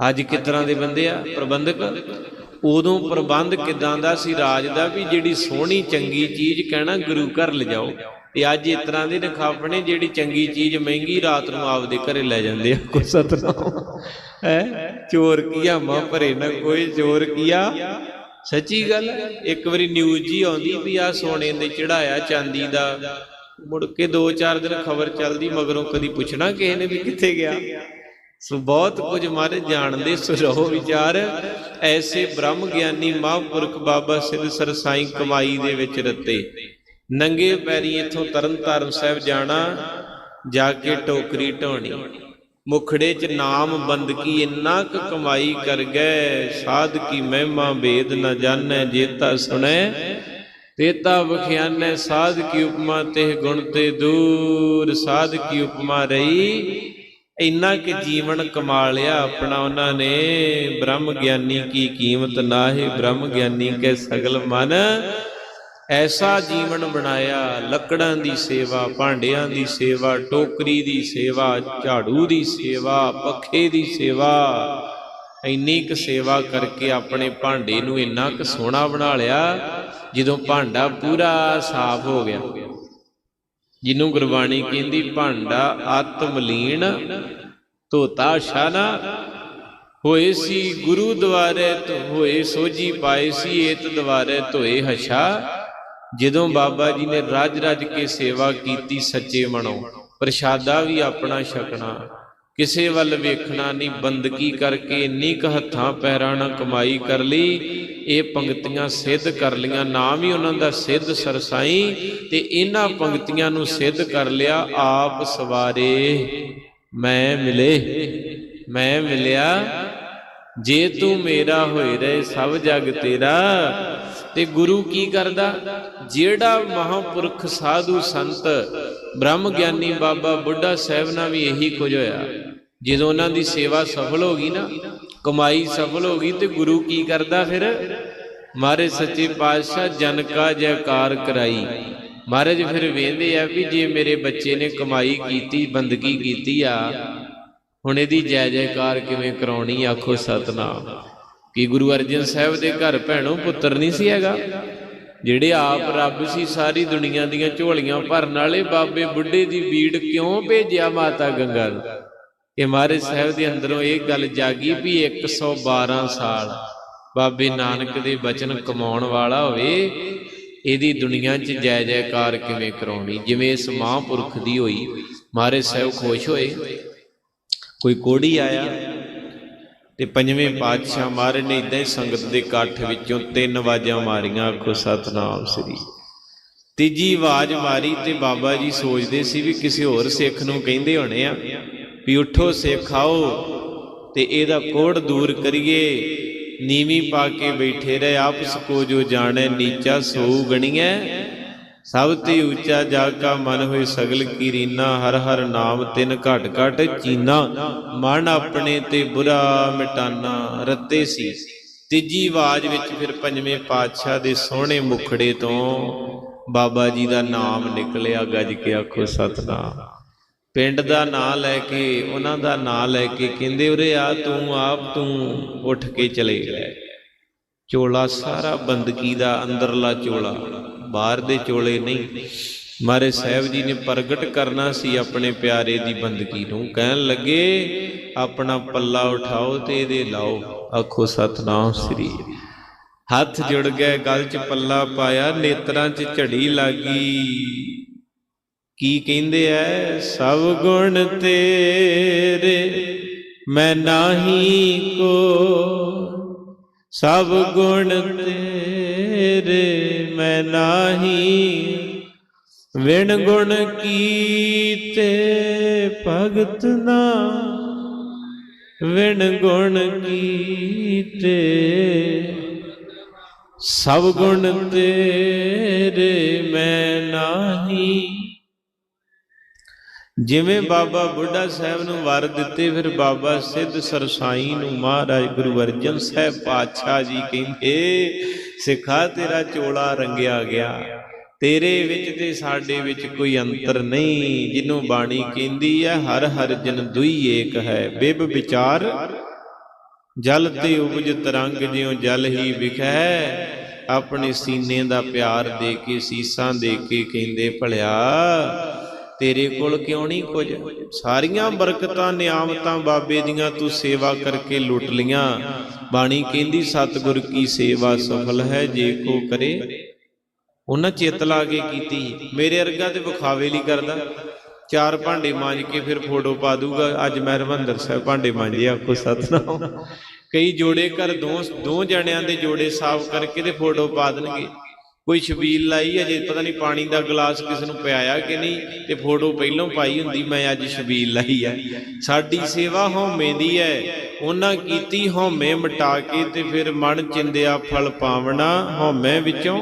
ਅੱਜ ਕਿਸ ਦੇ ਬੰਦੇ ਆ? ਪ੍ਰਬੰਧਕ? ਉਦੋਂ ਪ੍ਰਬੰਧ ਕਿਦਾਂ ਦਾ ਸੀ ਰਾਜ ਦਾ ਵੀ ਜਿਹੜੀ ਸੋਹਣੀ ਚੰਗੀ ਚੀਜ਼ ਕਹਿਣਾ ਗੁਰੂ ਘਰ ਲਿਜਾਓ। ਤੇ ਅੱਜ ਇਸ ਤਰ੍ਹਾਂ ਦੇ ਨਖਾਫਣੇ ਜਿਹੜੀ ਚੰਗੀ ਚੀਜ਼ ਮਹਿੰਗੀ ਰਾਤ ਨੂੰ ਆਪਦੇ ਘਰੇ ਲੈ ਜਾਂਦੇ ਆ। ਕੋ ਸਤਨਾਮ? ਹੈ? ਚੋਰ ਕੀਆ ਮਾਂ ਭਰੇ ਨਾ ਕੋਈ ਚੋਰ ਕੀਆ? ਸੱਚੀ ਗੱਲ ਇੱਕ ਵਾਰੀ ਨਿਊਜ਼ ਜੀ ਆਉਂਦੀ ਵੀ ਆ ਸੋਨੇ ਦੇ ਚੜਾਇਆ ਚਾਂਦੀ ਦਾ। ਮੁੜ ਕੇ 2-4 ਦਿਨ ਖਬਰ ਚੱਲਦੀ, ਮਗਰੋਂ ਕਦੀ ਪੁੱਛਣਾ ਕਿਸੇ ਨੇ ਵੀ ਕਿੱਥੇ ਗਿਆ। ਸੋ ਬਹੁਤ ਕੁਝ ਮਾਰੇ ਜਾਣਦੇ ਸੋ ਰਹੋ ਵਿਚਾਰ। ਐਸੇ ਬ੍ਰਹਮ ਗਿਆਨੀ ਮਹਾਂਪੁਰਖ ਬਾਬਾ ਸਿੱਧ ਸਰਸਾਈ ਕਮਾਈ ਦੇ ਵਿੱਚ ਰੱਤੇ। ਨੰਗੇ ਪੈਰੀ ਇਥੋਂ ਤਰਨਤਾਰਨ ਸਾਹਿਬ ਜਾਣਾ, ਜਾ ਕੇ ਟੋਕਰੀ ਢੋਣੀ ਮੁਖੜੇ 'ਚ ਨਾਮ ਬੰਦਗੀ ਇੰਨਾ ਕੁ ਕਮਾਈ ਕਰ ਗਏ, ਸਾਧ ਕੀ ਮਹਿਮਾ ਭੇਦ ਨਾ ਜਾਣੈ, ਜੇਤਾ ਸੁਣੈ, ਤੇਤਾ ਬਖਿਆਨੈ ਸਾਧ ਕੀ ਉਪਮਾ ਤੇ ਗੁਣ ਤੇ ਦੂਰ, ਸਾਧ ਕੀ ਉਪਮਾ ਰਹੀ ਇੰਨਾ ਕਿ ਜੀਵਨ ਕਮਾ ਲਿਆ ਆਪਣਾ ਉਹਨਾਂ ਨੇ। ਬ੍ਰਹਮ ਗਿਆਨੀ ਕੀ ਕੀਮਤ ਨਾਹੀ, ਬ੍ਰਹਮ ਗਿਆਨੀ ਕੇ ਸਗਲ ਮਨ। ਐਸਾ ਜੀਵਨ ਬਣਾਇਆ, ਲੱਕੜਾਂ ਦੀ ਸੇਵਾ, ਭਾਂਡਿਆਂ ਦੀ ਸੇਵਾ, ਟੋਕਰੀ ਦੀ ਸੇਵਾ, ਝਾੜੂ ਦੀ ਸੇਵਾ, ਪੱਖੇ ਦੀ ਸੇਵਾ। ਇੰਨੀ ਕੁ ਸੇਵਾ ਕਰਕੇ ਆਪਣੇ ਭਾਂਡੇ ਨੂੰ ਇੰਨਾ ਕੁ ਸੋਹਣਾ ਬਣਾ ਲਿਆ, ਜਦੋਂ ਭਾਂਡਾ ਪੂਰਾ ਸਾਫ਼ ਹੋ ਗਿਆ। ਜਿਹਨੂੰ ਗੁਰਬਾਣੀ ਕਹਿੰਦੀ, ਭਾਂਡਾ ਆਤਮ ਲੀਨ ਧੋਤਾ ਸ਼ਾਨਾ ਹੋਏ ਸੀ ਗੁਰੂ ਦੁਆਰੇ ਹੋਏ ਸੋਜੀ ਪਾਏ ਸੀ, ਏਤ ਦੁਆਰੇ ਧੋਏ ਹਸ਼ਾ ਜਦੋਂ ਬਾਬਾ ਜੀ ਨੇ ਰਜ ਰਜ ਕੇ ਸੇਵਾ ਕੀਤੀ ਸੱਚੇ ਮਨੋਂ, ਪ੍ਰਸ਼ਾਦਾ ਵੀ ਆਪਣਾ ਛਕਣਾ। ਕਿਸੇ ਵੱਲ ਵੇਖਣਾ ਨਹੀਂ ਬੰਦਗੀ ਕਰਕੇ ਇੰਨੀ ਕੁ ਹੱਥਾਂ ਪੈਰਾਂ ਨਾਲ ਕਮਾਈ ਕਰ ਲਈ ਇਹ ਪੰਕਤੀਆਂ ਸਿੱਧ ਕਰ ਲੀਆਂ ਨਾਮ ਹੀ ਉਹਨਾਂ ਦਾ ਸਿੱਧ ਸਰਸਾਈ, ਤੇ ਇਹਨਾਂ ਪੰਕਤੀਆਂ ਨੂੰ ਸਿੱਧ ਕਰ ਲਿਆ ਆਪ ਸਵਾਰੇ। ਮੈਂ ਮਿਲੇ, ਮੈਂ ਮਿਲਿਆ, ਜੇ ਤੂੰ ਮੇਰਾ ਹੋਏ ਰਹੇ ਸਭ ਜਗ ਤੇਰਾ। ਤੇ ਗੁਰੂ ਕੀ ਕਰਦਾ? ਜਿਹੜਾ ਮਹਾਪੁਰਖ ਸਾਧੂ ਸੰਤ ਬ੍ਰਹਮ ਗਿਆਨੀ ਬਾਬਾ ਬੁੱਢਾ ਸਾਹਿਬ ਨਾਲ ਵੀ ਇਹੀ ਕੁਝ ਹੋਇਆ। ਜਦੋਂ ਉਹਨਾਂ ਦੀ ਸੇਵਾ ਸਫਲ ਹੋ ਗਈ ਨਾ, ਕਮਾਈ ਸਫਲ ਹੋ ਗਈ, ਤੇ ਗੁਰੂ ਕੀ ਕਰਦਾ ਫਿਰ? ਮਹਾਰਾਜ ਸੱਚੇ ਪਾਤਸ਼ਾਹ, ਜਨ ਕਾ ਜੈਕਾਰ ਕਰਾਈ। ਮਹਾਰਾਜ ਫਿਰ ਵੇਂਦੇ ਆ ਵੀ ਜੇ ਮੇਰੇ ਬੱਚੇ ਨੇ ਕਮਾਈ ਕੀਤੀ, ਬੰਦਗੀ ਕੀਤੀ ਆ, ਹੁਣ ਇਹਦੀ ਜੈ ਜੈਕਾਰ ਕਿਵੇਂ ਕਰਾਉਣੀ ਆਖੋ ਸਤਨਾਮ। ਕੀ ਗੁਰੂ ਅਰਜਨ ਸਾਹਿਬ ਦੇ ਘਰ ਭੈਣੋ ਪੁੱਤਰ ਨਹੀਂ ਸੀ ਹੈਗਾ? ਜਿਹੜੇ ਆਪ ਰੱਬ ਸੀ, ਸਾਰੀ ਦੁਨੀਆ ਦੀਆਂ ਝੋਲੀਆਂ ਭਰਨ ਵਾਲੇ, ਬਾਬੇ ਬੁੱਢੇ ਦੀ ਬੀੜ ਕਿਉਂ ਭੇਜਿਆ ਮਾਤਾ ਗੰਗਾ ਨੂੰ? ਇਹ ਮਹਾਰਾਜ ਸਾਹਿਬ ਦੇ ਅੰਦਰੋਂ ਇਹ ਗੱਲ ਜਾਗੀ ਵੀ 112 ਸਾਲ ਬਾਬੇ ਨਾਨਕ ਦੇ ਬਚਨ ਕਮਾਉਣ ਵਾਲਾ ਹੋਵੇ, ਇਹਦੀ ਦੁਨੀਆ 'ਚ ਜੈ ਜੈਕਾਰ ਕਿਵੇਂ ਕਰਾਉਣੀ? ਜਿਵੇਂ ਇਸ ਮਹਾਂਪੁਰਖ ਦੀ ਹੋਈ ਮਹਾਰਾਜ ਸਾਹਿਬ ਖੁਸ਼ ਹੋਏ। ਕੋਈ ਕੋੜੀ ਆਇਆ ਤੇ ਪੰਜਵੇਂ ਪਾਤਸ਼ਾਹ ਮਹਾਰਾਜ ਨੇ ਇਦਾਂ ਹੀ ਸੰਗਤ ਦੇ ਇਕੱਠ ਵਿੱਚੋਂ ਤਿੰਨ ਆਵਾਜ਼ਾਂ ਮਾਰੀਆਂ, ਆਖੋ, ਸਤਨਾਮ ਸ੍ਰੀ। ਤੀਜੀ ਆਵਾਜ਼ ਮਾਰੀ ਤੇ ਬਾਬਾ ਜੀ ਸੋਚਦੇ ਸੀ ਵੀ ਕਿਸੇ ਹੋਰ ਸਿੱਖ ਨੂੰ ਕਹਿੰਦੇ ਹੋਣੇ ਆ ਵੀ ਉਠੋ ਸਿੱਖ ਆਓ ਤੇ ਇਹਦਾ ਕੋੜ ਦੂਰ ਕਰੀਏ। ਨੀਵੀਂ ਪਾ ਕੇ ਬੈਠੇ ਰਹੇ, ਆਪਸ ਕੋ ਜੋ ਜਾਣੈ ਨੀਚਾ ਸੋ ਗਣੀਐ। ਸਭ ਤੇ ਉੱਚਾ ਜਾ ਕਾ ਮਨ ਹੋਏ ਸਗਲ ਕੀ ਰੀਨਾ ਹਰ ਹਰ ਨਾਮ ਤਿਨ ਘਟ ਘਟ ਚੀਨਾ। ਮਨ ਆਪਣੇ ਤੇ ਬੁਰਾ ਮਿਟਾਨਾ, ਰੱਤੇ ਸੀ। ਤੀਜੀ ਆਵਾਜ਼ ਵਿੱਚ ਫਿਰ ਪੰਜਵੇਂ ਪਾਤਸ਼ਾਹ ਦੇ ਸੋਹਣੇ ਮੁਖੜੇ ਤੋਂ ਬਾਬਾ ਜੀ ਦਾ ਨਾਮ ਨਿਕਲਿਆ, ਗੱਜ ਕੇ ਆਖੋ, ਸਤਨਾਮ। ਪਿੰਡ ਦਾ ਨਾਂ ਲੈ ਕੇ, ਉਹਨਾਂ ਦਾ ਨਾਂ ਲੈ ਕੇ ਕਹਿੰਦੇ, ਉਰੇ ਆ ਤੂੰ, ਆਪ ਤੂੰ ਉੱਠ ਕੇ ਚਲੇ ਗਏ ਚੋਲਾ ਸਾਰਾ ਬੰਦਗੀ ਦਾ ਅੰਦਰਲਾ ਚੋਲਾ, ਬਾਹਰ ਦੇ ਚੋਲੇ ਨਹੀਂ। ਮਾਰੇ ਸਾਹਿਬ ਜੀ ਨੇ ਪ੍ਰਗਟ ਕਰਨਾ ਸੀ ਆਪਣੇ ਪਿਆਰੇ ਦੀ ਬੰਦਗੀ ਨੂੰ, ਕਹਿਣ ਲੱਗੇ, ਆਪਣਾ ਪੱਲਾ ਉਠਾਓ ਤੇ ਇਹਦੇ ਲਾਓ। ਆਖੋ, ਸਤਨਾਮ ਸ੍ਰੀ ਹੱਥ ਜੁੜ ਗਏ ਗਲ 'ਚ ਪੱਲਾ ਪਾਇਆ, ਨੇਤਰਾਂ 'ਚ ਝੜੀ ਲੱਗੀ। ਕੀ ਕਹਿੰਦੇ ਐ? ਸਭ ਗੁਣ ਤੇਰੇ, ਮੈਂ ਨਾਹੀ ਕੋ। ਸਭ ਗੁਣ ਤੇਰੇ, ਮੈਂ ਨਾਹੀ। ਵਿਣ ਗੁਣ ਕੀਤੇ ਭਗਤ ਨਾ। ਵਿਣ ਗੁਣ ਕੀਤੇ ਸਭ ਗੁਣ ਤੇਰੇ, ਮੈਂ ਨਾਹੀ। ਜਿਵੇਂ ਬਾਬਾ ਬੁੱਢਾ ਸਾਹਿਬ ਨੂੰ ਵਰ ਦਿੱਤੇ, ਫਿਰ ਬਾਬਾ ਸਿੱਧ ਸਰਸਾਈ ਨੂੰ ਮਹਾਰਾਜ ਗੁਰੂ ਅਰਜਨ ਸਾਹਿਬ ਪਾਤਸ਼ਾਹ ਜੀ ਕਹਿੰਦੇ, ਸਿੱਖਾ ਤੇਰਾ ਚੋਲਾ ਰੰਗਿਆ ਗਿਆ। ਤੇਰੇ ਵਿੱਚ ਤੇ ਸਾਡੇ ਵਿੱਚ ਕੋਈ ਅੰਤਰ ਨਹੀਂ। ਜਿਹਨੂੰ ਬਾਣੀ ਕਹਿੰਦੀ ਹੈ ਹਰ ਹਰ ਜਨ ਦੁਈ ਏਕ ਹੈ। ਬਿਬ ਵਿਚਾਰ, ਜਲ ਤੇ ਉਪਜ ਤਰੰਗ ਜਿਉ ਜਲ ਹੀ ਵਿਖੈ। ਆਪਣੇ ਸੀਨੇ ਦਾ ਪਿਆਰ ਦੇ ਕੇ, ਸੀਸਾਂ ਦੇ ਕੇ ਕਹਿੰਦੇ, ਭਲਿਆ ਤੇਰੇ ਕੋਲ ਕਿਉਂ ਨਹੀਂ ਕੁਝ? ਸਾਰੀਆਂ ਬਰਕਤਾਂ, ਨਿਆਮਤਾਂ ਬਾਬੇ ਦੀਆਂ ਤੂੰ ਸੇਵਾ ਕਰਕੇ ਲੁੱਟ ਲੀਆਂ ਬਾਣੀ ਕਹਿੰਦੀ, ਸਤਿਗੁਰ ਕੀ ਸੇਵਾ ਸਫਲ ਹੈ ਜੇ ਕੋ ਕਰੇ। ਉਹਨਾਂ ਚਿੱਤ ਲਾ ਕੇ ਕੀਤੀ। ਮੇਰੇ ਅਰਗਾ ਤੇ ਵਿਖਾਵੇ ਲਈ ਕਰਦਾ। ਚਾਰ ਭਾਂਡੇ ਮਾਂਜ ਕੇ ਫਿਰ ਫੋਟੋ ਪਾ ਦੂਗਾ ਅੱਜ ਮੈਂ ਹਰਮੰਦਰ ਸਾਹਿਬ ਭਾਂਡੇ ਮਾਂਜੇ, ਆਖੋ ਸਤਨਾਮ। ਕਈ ਜੋੜੇ ਘਰ, ਦੋ ਦੋ ਜਣਿਆਂ ਦੇ ਜੋੜੇ ਸਾਫ਼ ਕਰਕੇ ਤੇ ਫੋਟੋ ਪਾ ਦੇਣਗੇ। ਕੋਈ ਛਬੀਲ ਲਾਈ ਅਜੇ ਪਤਾ ਨਹੀਂ ਪਾਣੀ ਦਾ ਗਲਾਸ ਕਿਸ ਨੂੰ ਪਿਆਇਆ ਕਿ ਨਹੀਂ, ਤੇ ਫੋਟੋ ਪਹਿਲਾਂ ਪਾਈ ਹੁੰਦੀ, ਮੈਂ ਅੱਜ ਛਬੀਲ ਲਾਈ ਆ। ਸਾਡੀ ਸੇਵਾ ਹਉਮੈ ਦੀ ਹੈ ਉਹਨਾਂ ਕੀਤੀ ਹਉਮੈ ਮਿਟਾ ਕੇ ਤੇ ਫਿਰ ਮਨ ਚਿੰਦਿਆ ਫਲ ਪਾਵਣਾ ਹਉਮੈ ਵਿੱਚੋਂ।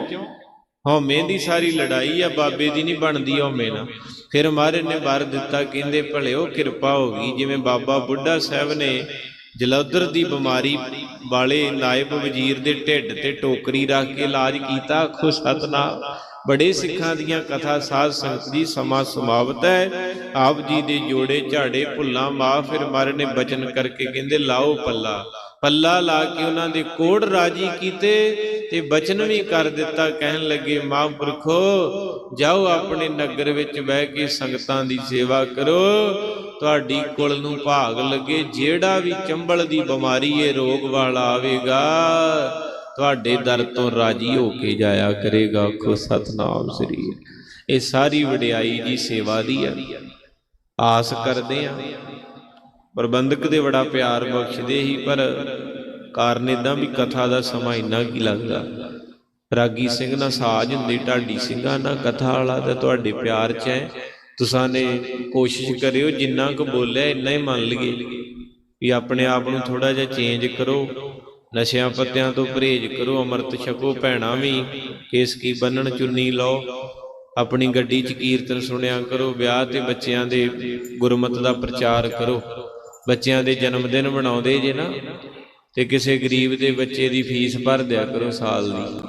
ਹਉਮੈ ਦੀ ਸਾਰੀ ਲੜਾਈ ਆ, ਬਾਬੇ ਦੀ ਨਹੀਂ ਬਣਦੀ ਹਉਮੈ ਨਾਲ। ਫਿਰ ਮਹਾਰਾਜ ਨੇ ਵਰ ਦਿੱਤਾ, ਕਹਿੰਦੇ ਭਲਿਓ ਕਿਰਪਾ ਹੋ ਗਈ, ਜਿਵੇਂ ਬਾਬਾ ਬੁੱਢਾ ਸਾਹਿਬ ਨੇ ਜਲੌਧਰ ਦੀ ਬਿਮਾਰੀ ਵਾਲੇ ਨਾਇਬ ਵਜ਼ੀਰ ਦੇ ਢਿੱਡ ਤੇ ਟੋਕਰੀ ਰੱਖ ਕੇ ਇਲਾਜ ਕੀਤਾ। ਆਖੋ ਸਤਨਾਮ। ਬੜੇ ਸਿੱਖਾਂ ਦੀਆਂ ਕਥਾ ਸਾਧ ਸੰਗਤ ਦੀ ਸਮਾਂ ਸਮਾਪਤ ਹੈ। ਆਪ ਜੀ ਦੇ ਜੋੜੇ ਝਾੜੇ ਭੁੱਲਾਂ ਮਾਫ ਫਿਰ ਮਾਰੇ ਨੇ ਬਚਨ ਕਰਕੇ ਕਹਿੰਦੇ, ਲਾਓ ਪੱਲਾ। ਪੱਲਾ ਲਾ ਕੇ ਉਹਨਾਂ ਦੇ ਕੋੜ ਰਾਜੀ ਕੀਤੇ ਤੇ ਬਚਨ ਵੀ ਕਰ ਦਿੱਤਾ। ਕਹਿਣ ਲੱਗੇ, ਮਹਾਂਪੁਰਖੋ, ਜਾਓ ਆਪਣੇ ਨਗਰ ਵਿੱਚ ਬਹਿ ਕੇ ਸੰਗਤਾਂ ਦੀ ਸੇਵਾ ਕਰੋ। ਤੁਹਾਡੀ ਕੁਲ ਨੂੰ ਭਾਗ ਲੱਗੇ, ਜਿਹੜਾ ਵੀ ਚੰਬਲ ਦੀ ਬਿਮਾਰੀ ਇਹ ਰੋਗ ਵਾਲਾ ਆਵੇਗਾ, ਤੁਹਾਡੇ ਦਰ ਤੋਂ ਰਾਜੀ ਹੋ ਕੇ ਜਾਇਆ ਕਰੇਗਾ। ਆਖੋ, ਸਤਨਾਮ ਸ੍ਰੀ ਇਹ ਸਾਰੀ ਵਡਿਆਈ ਜੀ ਸੇਵਾ ਦੀ ਆ। ਆਸ ਕਰਦੇ ਆ। ਪ੍ਰਬੰਧਕ ਦੇ ਬੜਾ ਪਿਆਰ ਬਖਸ਼ਦੇ ਹੀ ਪਰ ਕਾਰਨ ਇਦਾਂ ਵੀ ਕਥਾ ਦਾ ਸਮਾਂ ਇੰਨਾ ਕੀ ਲੱਗਦਾ ਰਾਗੀ ਸਿੰਘ ਨਾਲ ਸਾਜ ਹੁੰਦੇ, ਢਾਡੀ ਸਿੰਘਾਂ ਨਾਲ ਕਥਾ ਵਾਲਾ ਤਾਂ ਤੁਹਾਡੇ ਪਿਆਰ 'ਚ ਹੈ। ਤੁਸਾਂ ਨੇ ਕੋਸ਼ਿਸ਼ ਕਰਿਓ, ਜਿੰਨਾ ਕੁ ਬੋਲਿਆ, ਇੰਨਾ ਹੀ ਮੰਨ ਲਈਏ। ਵੀ ਆਪਣੇ ਆਪ ਨੂੰ ਥੋੜਾ ਜਿਹਾ ਚੇਂਜ ਕਰੋ, ਨਸ਼ਿਆਂ ਪੱਤਿਆਂ ਤੋਂ ਪਰਹੇਜ਼ ਕਰੋ, ਅੰਮ੍ਰਿਤ ਛਕੋ, ਭੈਣਾ ਵੀ, ਕੇਸ ਕੀ ਬੰਨਣ, ਚੁੰਨੀ ਲਓ। ਆਪਣੀ ਗੱਡੀ 'ਚ ਕੀਰਤਨ ਸੁਣਿਆ ਕਰੋ, ਵਿਆਹ ਤੇ ਬੱਚਿਆਂ ਦੇ ਗੁਰਮਤ ਦਾ ਪ੍ਰਚਾਰ ਕਰੋ। ਬੱਚਿਆਂ ਦੇ ਜਨਮ ਦਿਨ ਮਨਾਉਂਦੇ ਜੇ ਨਾ, ਤੇ ਕਿਸੇ ਗਰੀਬ ਦੇ ਬੱਚੇ ਦੀ ਫੀਸ ਭਰ ਦਿਆ ਕਰੋ ਸਾਲ ਦੀ,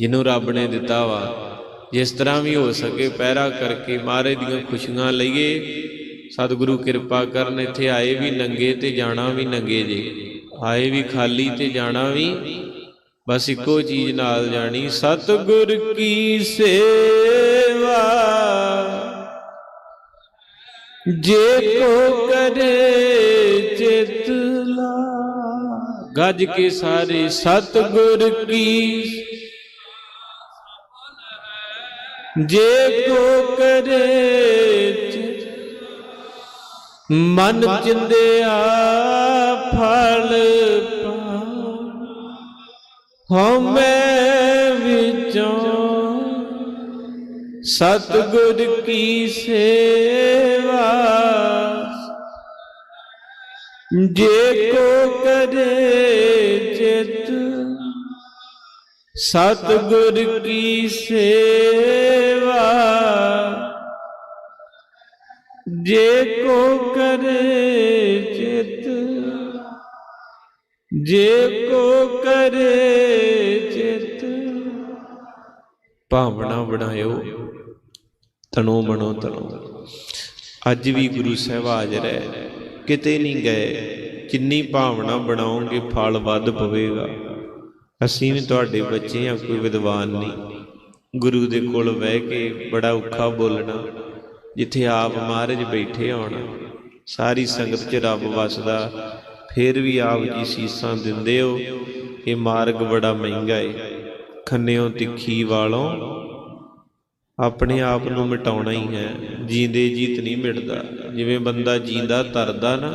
ਜਿਹਨੂੰ ਰੱਬ ਨੇ ਦਿੱਤਾ ਵਾ। ਜਿਸ ਤਰ੍ਹਾਂ ਵੀ ਹੋ ਸਕੇ ਪਹਿਰਾ ਕਰਕੇ ਮਹਾਰਾਜ ਦੀਆਂ ਖੁਸ਼ੀਆਂ ਲਈਏ। ਸਤਿਗੁਰੂ ਕਿਰਪਾ ਕਰਨ ਇੱਥੇ ਆਏ ਵੀ ਨੰਗੇ ਤੇ ਜਾਣਾ ਵੀ ਨੰਗੇ ਜੇ। ਆਏ ਵੀ ਖਾਲੀ ਤੇ ਜਾਣਾ ਵੀ। ਬਸ ਇੱਕੋ ਚੀਜ਼ ਨਾਲ ਜਾਣੀ, ਸਤਿਗੁਰ ਕੀ ਸੇਵਾ। ਜੇ ਕੋ ਕਰੇ ਚਿਤ ਲਾ। ਗੱਜ ਕੇ ਸਾਰੇ, ਸਤਿਗੁਰ ਕੀ ਜੇ ਕੋ ਕਰੇ ਮਨ ਚਿੰਦਿਆ ਫਲ ਹਮੇ ਵਿੱਚੋਂ ਸਤਿਗੁਰ ਕੀ ਸੇਵਾ। ਜੇ ਕੋ ਕਰੇ ਚਿਤ ਸਤਿਗੁਰ ਕੀ ਸੇਵਾ? ਜੇ ਕੋ ਕਰੇ ਚਿਤ, ਜੇ ਕੋ ਕਰੇ ਚਿਤ, ਭਾਵਨਾ ਬਣਾਇਓ। ਤਨੋ ਬਣੋ ਤਨੋ। ਅੱਜ ਵੀ ਗੁਰੂ ਸਾਹਿਬ ਹਾਜ਼ਰ ਹੈ। ਕਿਤੇ ਨਹੀਂ ਗਏ। ਜਿੰਨੀ ਭਾਵਨਾ ਬਣਾਓਗੇ, ਫਲ ਵੱਧ ਪਵੇਗਾ। ਅਸੀਂ ਵੀ ਤੁਹਾਡੇ ਬੱਚੇ ਆ ਕੋਈ ਵਿਦਵਾਨ ਨਹੀਂ। ਗੁਰੂ ਦੇ ਕੋਲ ਬਹਿ ਕੇ ਬੜਾ ਔਖਾ ਬੋਲਣਾ, ਜਿੱਥੇ ਆਪ ਮਹਾਰਾਜ ਬੈਠੇ ਹੋਣ। ਸਾਰੀ ਸੰਗਤ 'ਚ ਰੱਬ ਵਸਦਾ, ਫਿਰ ਵੀ ਆਪ ਜੀ ਸੀਸਾਂ ਦਿੰਦੇ ਹੋ, ਇਹ ਮਾਰਗ ਬੜਾ ਮਹਿੰਗਾ ਏ। ਖੰਨਿਓ ਤਿੱਖੀ ਵਾਲੋਂ ਆਪਣੇ ਆਪ ਨੂੰ ਮਿਟਾਉਣਾ ਹੀ ਹੈ। ਜੀਂਦੇ ਜੀਤ ਨਹੀਂ ਮਿਟਦਾ। ਜਿਵੇਂ ਬੰਦਾ ਜੀਂਦਾ, ਤਰਦਾ ਨਾ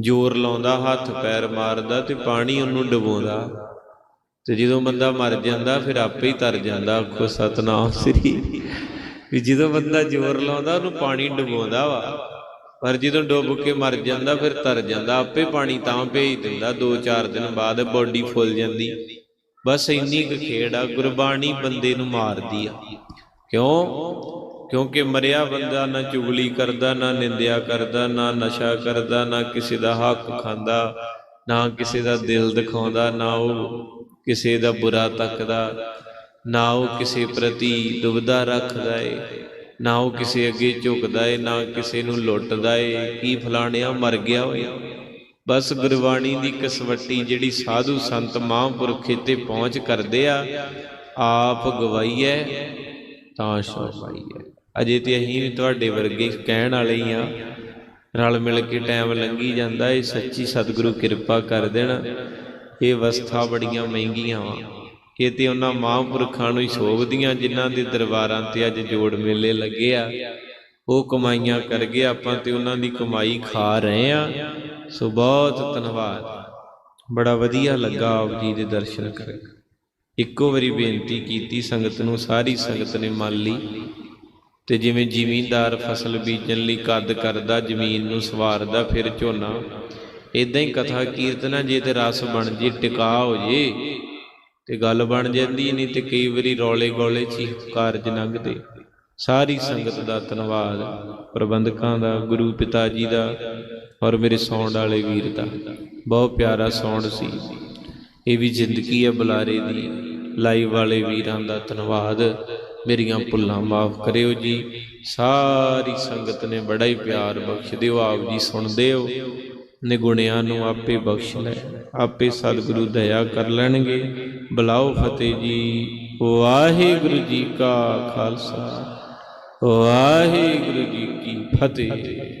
ਜ਼ੋਰ ਲਾਉਂਦਾ, ਹੱਥ ਪੈਰ ਮਾਰਦਾ ਤੇ ਪਾਣੀ ਉਹਨੂੰ ਡੁਬੋਂਦਾ। ਤੇ ਜਦੋਂ ਬੰਦਾ ਮਰ ਜਾਂਦਾ, ਫਿਰ ਆਪੇ ਹੀ ਤਰ ਜਾਂਦਾ। ਆਖੋ, ਸਤਨਾਮ ਸ੍ਰੀ। ਵੀ ਜਦੋਂ ਬੰਦਾ ਜ਼ੋਰ ਲਾਉਂਦਾ, ਉਹਨੂੰ ਪਾਣੀ ਡੁਬੋਂਦਾ ਵਾ। ਪਰ ਜਦੋਂ ਡੁੱਬ ਕੇ ਮਰ ਜਾਂਦਾ, ਫਿਰ ਤਰ ਜਾਂਦਾ। ਆਪੇ ਪਾਣੀ ਤਾਂ ਭੇਜ ਦਿੰਦਾ। 2-4 ਦਿਨ ਬਾਅਦ ਬੋਡੀ ਫੁੱਲ ਜਾਂਦੀ। ਬਸ ਇੰਨੀ ਕੁ ਖੇਡ ਆ, ਗੁਰਬਾਣੀ ਬੰਦੇ ਨੂੰ ਮਾਰਦੀ ਆ। ਕਿਉਂ? ਕਿਉਂਕਿ ਮਰਿਆ ਬੰਦਾ ਨਾ ਚੁਗਲੀ ਕਰਦਾ, ਨਾ ਨਿੰਦਿਆ ਕਰਦਾ, ਨਾ ਨਸ਼ਾ ਕਰਦਾ, ਨਾ ਕਿਸੇ ਦਾ ਹੱਕ ਖਾਂਦਾ, ਨਾ ਕਿਸੇ ਦਾ ਦਿਲ ਦਿਖਾਉਂਦਾ, ਨਾ ਉਹ ਕਿਸੇ ਦਾ ਬੁਰਾ ਤੱਕਦਾ, ਨਾ ਉਹ ਕਿਸੇ ਪ੍ਰਤੀ ਦੁਬਦਾ ਰੱਖਦਾ ਏ, ਨਾ ਉਹ ਕਿਸੇ ਅੱਗੇ ਝੁਕਦਾ ਏ, ਨਾ ਕਿਸੇ ਨੂੰ ਲੁੱਟਦਾ ਏ, ਕੀ ਫਲਾਣਿਆ ਮਰ ਗਿਆ ਓਏ। ਬਸ ਗੁਰਬਾਣੀ ਦੀ ਕਸਵੱਟੀ ਜਿਹੜੀ ਸਾਧੂ ਸੰਤ ਮਹਾਂਪੁਰਖੇ ਤੇ ਪਹੁੰਚ ਕਰਦੇ ਆ, ਆਪ ਗਵਾਈਐ ਤਾਂ ਸ਼ੋਭਾਈਐ ਅਜੇ ਤੇ ਅਸੀਂ ਵੀ ਤੁਹਾਡੇ ਵਰਗੇ ਕਹਿਣ ਵਾਲੇ ਹੀ ਆ ਰਲ ਮਿਲ ਕੇ ਟਾਈਮ ਲੰਘੀ ਜਾਂਦਾ ਇਹ ਸੱਚੀ ਸਤਿਗੁਰੂ ਕਿਰਪਾ ਕਰ ਦੇਣ। ਇਹ ਅਵਸਥਾ ਬੜੀਆਂ ਮਹਿੰਗੀਆਂ ਵਾ। ਇਹ ਤੇ ਉਹਨਾਂ ਮਹਾਂਪੁਰਖਾਂ ਨੂੰ ਹੀ ਸ਼ੋਭਦੀਆਂ ਜਿਨ੍ਹਾਂ ਦੇ ਦਰਬਾਰਾਂ ਤੇ ਅੱਜ ਜੋੜ ਮੇਲੇ ਲੱਗੇ ਆ। ਉਹ ਕਮਾਈਆਂ ਕਰ ਗਏ, ਆਪਾਂ ਤੇ ਉਹਨਾਂ ਦੀ ਕਮਾਈ ਖਾ ਰਹੇ ਆ। ਸੋ ਬਹੁਤ ਧੰਨਵਾਦ। ਬੜਾ ਵਧੀਆ ਲੱਗਾ ਆਪ ਜੀ ਦੇ ਦਰਸ਼ਨ ਕਰਕੇ। ਇੱਕੋ ਵਾਰੀ ਬੇਨਤੀ ਕੀਤੀ, ਸੰਗਤ ਨੂੰ, ਸਾਰੀ ਸੰਗਤ ਨੇ ਮੰਨ ਲਈ। ਤੇ ਜਿਵੇਂ ਜ਼ਿਮੀਂਦਾਰ ਫਸਲ ਬੀਜਣ ਲਈ ਕੱਦ ਕਰਦਾ, ਜ਼ਮੀਨ ਨੂੰ ਸਵਾਰਦਾ, ਫਿਰ ਝੋਨਾ। ਇਦਾਂ ਹੀ ਕਥਾ ਕੀਰਤਨਾ ਜੇ ਤੇ ਰਸ ਬਣ ਜੇ, ਟਿਕਾ ਹੋ ਜੇ, ਤੇ ਗੱਲ ਬਣ ਜਾਂਦੀ ਨਹੀਂ ਤੇ ਕਈ ਵਾਰੀ ਰੌਲੇ ਗੋਲੇ ਚ ਕਾਰਜ ਲੰਘਦੇ। ਸਾਰੀ ਸੰਗਤ ਦਾ ਧੰਨਵਾਦ ਪ੍ਰਬੰਧਕਾਂ ਦਾ, ਗੁਰੂ ਪਿਤਾ ਜੀ ਦਾ ਔਰ ਮੇਰੇ ਸੌਂਡ ਵਾਲੇ ਵੀਰ ਦਾ। ਬਹੁਤ ਪਿਆਰਾ ਸੌਂਡ ਸੀ। ਇਹ ਵੀ ਜ਼ਿੰਦਗੀ ਹੈ ਬੁਲਾਰੇ ਦੀ, ਲਾਈਵ ਵਾਲੇ ਵੀਰਾਂ ਦਾ ਧੰਨਵਾਦ। ਮੇਰੀਆਂ ਭੁੱਲਾਂ ਮਾਫ ਕਰਿਓ ਜੀ। ਸਾਰੀ ਸੰਗਤ ਨੇ ਬੜਾ ਹੀ ਪਿਆਰ ਬਖਸ਼ ਦਿਓ ਆਪ ਜੀ ਸੁਣਦੇ ਹੋ। ਨਿਗੁਣਿਆਂ ਨੂੰ ਆਪੇ ਬਖਸ਼ ਲੈ। ਆਪੇ ਸਤਿਗੁਰੂ ਦਇਆ ਕਰ ਲੈਣਗੇ। ਬੁਲਾਓ ਫਤਿਹ ਜੀ। ਵਾਹਿਗੁਰੂ ਜੀ ਕਾ ਖਾਲਸਾ। ਵਾਹਿਗੁਰੂ ਜੀ ਕੀ ਫਤਿਹ।